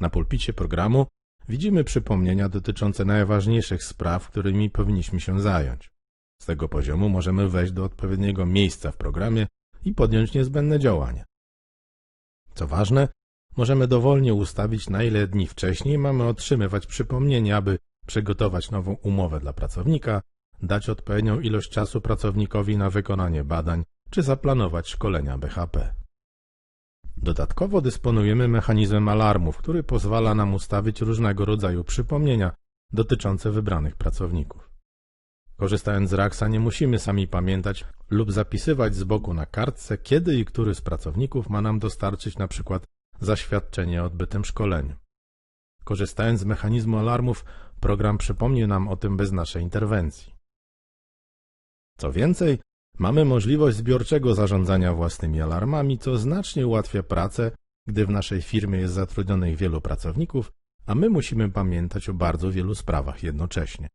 Na pulpicie programu widzimy przypomnienia dotyczące najważniejszych spraw, którymi powinniśmy się zająć. Z tego poziomu możemy wejść do odpowiedniego miejsca w programie i podjąć niezbędne działania. Co ważne, możemy dowolnie ustawić, na ile dni wcześniej mamy otrzymywać przypomnienia, aby przygotować nową umowę dla pracownika, dać odpowiednią ilość czasu pracownikowi na wykonanie badań czy zaplanować szkolenia BHP. Dodatkowo dysponujemy mechanizmem alarmów, który pozwala nam ustawić różnego rodzaju przypomnienia dotyczące wybranych pracowników. Korzystając z Raxa nie musimy sami pamiętać lub zapisywać z boku na kartce, kiedy i który z pracowników ma nam dostarczyć przykład zaświadczenie o odbytym szkoleniu. Korzystając z mechanizmu alarmów, program przypomni nam o tym bez naszej interwencji. Co więcej, mamy możliwość zbiorczego zarządzania własnymi alarmami, co znacznie ułatwia pracę, gdy w naszej firmie jest zatrudnionych wielu pracowników, a my musimy pamiętać o bardzo wielu sprawach jednocześnie.